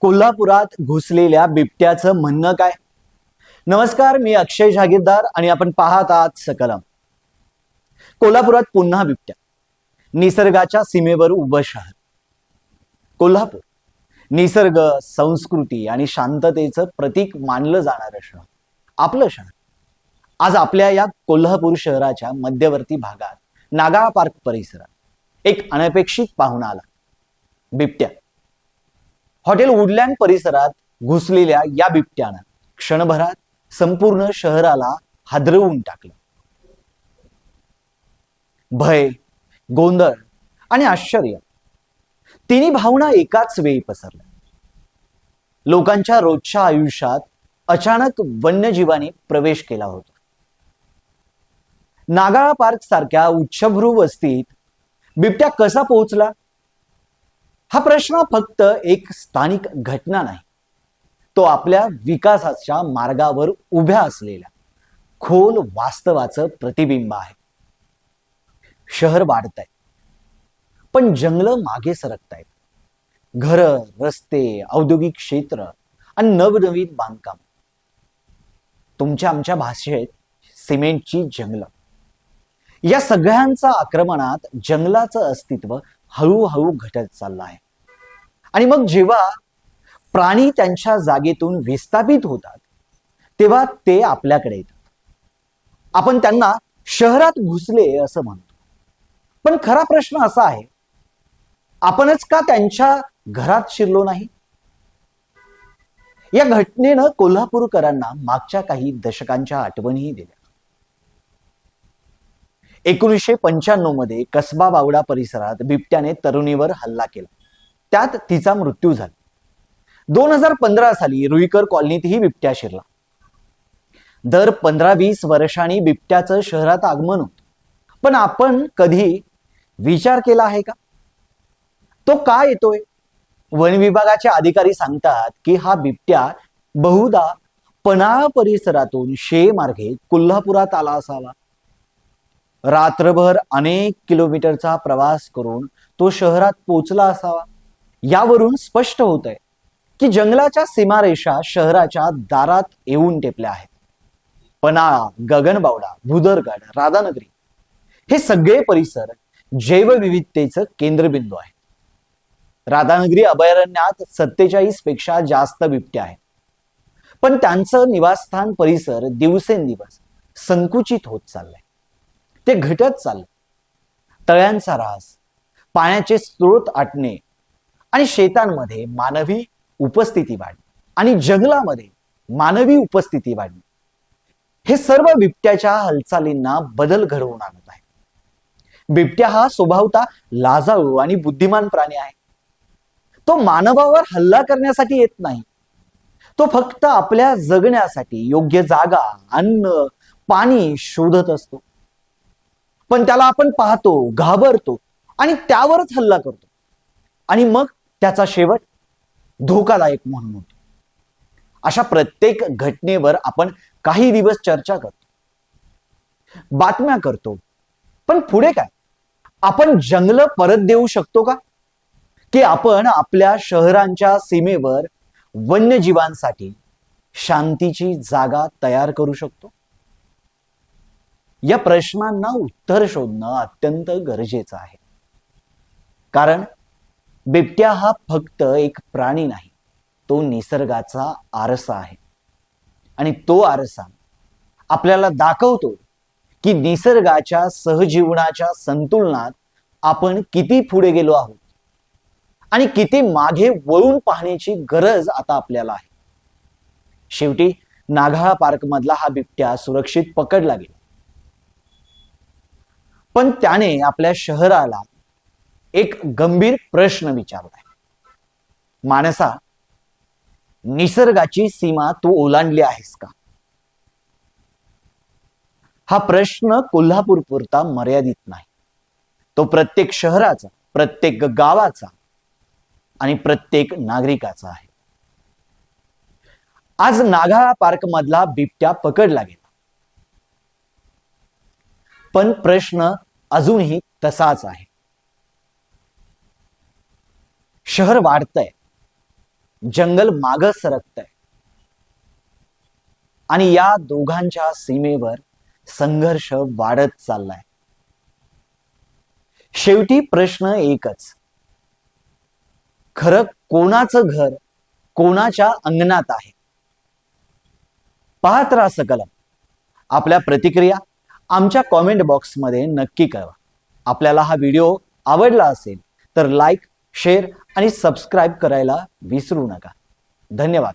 कोल्हापुरात घुसलेल्या बिबट्याचं म्हणणं काय? नमस्कार मी अक्षय जागीरदार आणि आपण पाहत आहात सकलम. कोल्हापुरात पुन्हा बिबट्या. निसर्गाच्या सीमेवर उभं शहर. कोल्हापूर. निसर्ग संस्कृती आणि शांततेचं प्रतीक मानलं जाणारं शहर. आपलं शहर. आज आपल्या या कोल्हापूर शहराच्या मध्यवर्ती भागात नागाळा पार्क परिसरात एक अनपेक्षित पाहुणा आला. बिबट्या. हॉटेल वुडलँड परिसरात घुसलेल्या या बिबट्यानं क्षणभरात संपूर्ण शहराला हादरवून टाकलं. भय गोंधळ आणि आश्चर्य. तिन्ही भावना एकाच वेळी पसरल्या. लोकांच्या रोजच्या आयुष्यात अचानक वन्यजीवाने प्रवेश केला होता. नागाळा पार्क सारख्या उच्चभ्रू वस्तीत बिबट्या कसा पोहोचला? हा प्रश्न फक्त एक स्थानिक घटना नाही. तो आपल्या विकासाच्या मार्गावर उभ्या असलेल्या खोल वास्तवाचं प्रतिबिंब आहे. शहर वाढत आहे पण जंगलं मागे सरकत आहेत घर रस्ते औद्योगिक क्षेत्र आणि नवनवीन बांधकाम. तुमच्या आमच्या भाषेत सिमेंटची जंगलं. या सगळ्यांचा आक्रमणात जंगलाचं अस्तित्व हळूहळू घटत चालला आहे. आणि मग जेव्हा प्राणी त्यांच्या जागेतून विस्थापित होतात तेव्हा ते आपल्याकडे येतात. आपण त्यांना शहरात घुसले असं म्हणतो. पण खरा प्रश्न असा आहे आपणच का त्यांच्या घरात शिरलो नाही? या घटनेनं कोल्हापूरकरांना मागच्या काही दशकांच्या आठवणीही दिल्या. एकोणीसशे पंच्याण्णवमध्ये कसबा बावडा परिसरात बिबट्याने तरुणीवर हल्ला केला. त्यात तिचा मृत्यू झाला. दोन हजार पंधरा साली रुईकर कॉलनीतही बिबट्या शिरला. दर पंधरा वीस वर्षांनी बिबट्याचं शहरात आगमन होत. पण आपण कधी विचार केला आहे का? तो का येतोय? वन विभागाचे अधिकारी सांगतात की हा बिबट्या बहुधा पन्हाळ परिसरातून शे मार्गे कोल्हापुरात आला असावा. रात्रभर अनेक किलोमीटरचा प्रवास करून तो शहरात पोचला असावा. यावरून स्पष्ट होत आहे की जंगलाच्या सीमारेषा शहराच्या दारात येऊन टेपल्या आहेत. पन्हाळा गगनबावडा भुदरगड राधानगरी हे सगळे परिसर जैवविविधतेचं केंद्रबिंदू आहे राधानगरी अभयारण्यात सत्तेचाळीसपेक्षा जास्त बिबट्या आहेत. पण त्यांचं निवासस्थान परिसर दिवसेंदिवस संकुचित होत चाललंय. ते घटत चाललं. तळ्यांचा रास पाण्याचे स्रोत आटणे आणि शेतांमध्ये मानवी उपस्थिती वाढणे आणि जंगलामध्ये मानवी उपस्थिती वाढणे हे सर्व बिबट्याच्या हालचालींना बदल घडवून आणत आहे. बिबट्या हा स्वभावता लाजाळू आणि बुद्धिमान प्राणी आहे. तो मानवावर हल्ला करण्यासाठी येत नाही. तो फक्त आपल्या जगण्यासाठी योग्य जागा अन्न पाणी शोधत असतो. पण त्याला आपण पाहतो घाबरतो आणि त्यावरच हल्ला करतो. आणि मग त्याचा शेवट धोकादायक म्हणून होतो. अशा प्रत्येक घटनेवर आपण काही दिवस चर्चा करतो. बातम्या करतो. पण पुढे काय? आपण जंगल परत देऊ शकतो का? की आपण आपल्या शहरांच्या सीमेवर वन्यजीवांसाठी शांतीची जागा तयार करू शकतो? या प्रश्नांना उत्तर शोधणं अत्यंत गरजेचं आहे. कारण बिबट्या हा फक्त एक प्राणी नाही तो निसर्गाचा आरसा आहे. आणि तो आरसा आपल्याला दाखवतो की निसर्गाच्या सहजीवनाच्या संतुलनात आपण किती पुढे गेलो आहोत आणि किती मागे वळून पाहण्याची गरज आता आपल्याला आहे. शेवटी नागाळा पार्क मधला हा बिबट्या सुरक्षित पकडला गेला. पण त्याने आपल्या शहराला एक गंभीर प्रश्न विचारलाय. माणसा निसर्गाची सीमा तू ओलांडली आहेस का? हा प्रश्न कोल्हापूर पुरता मर्यादित नाही. तो प्रत्येक शहराचा प्रत्येक गावाचा आणि प्रत्येक नागरिकाचा आहे. आज नागाळा पार्क मधला बिबट्या पकडला गेला. पण प्रश्न अजूनही तसाच आहे. शहर वाढतंय. जंगल माग सरकतंय. आणि या दोघांच्या सीमेवर संघर्ष वाढत चाललाय. शेवटी प्रश्न एकच. खरं कोणाचं घर कोणाच्या अंगणात आहे? पाहत राहा सकलम. आपल्या प्रतिक्रिया आमच्या कॉमेंट बॉक्समध्ये नक्की कळवा. आपल्याला हा व्हिडिओ आवडला असेल तर लाईक शेअर आणि सबस्क्राईब करायला विसरू नका. धन्यवाद.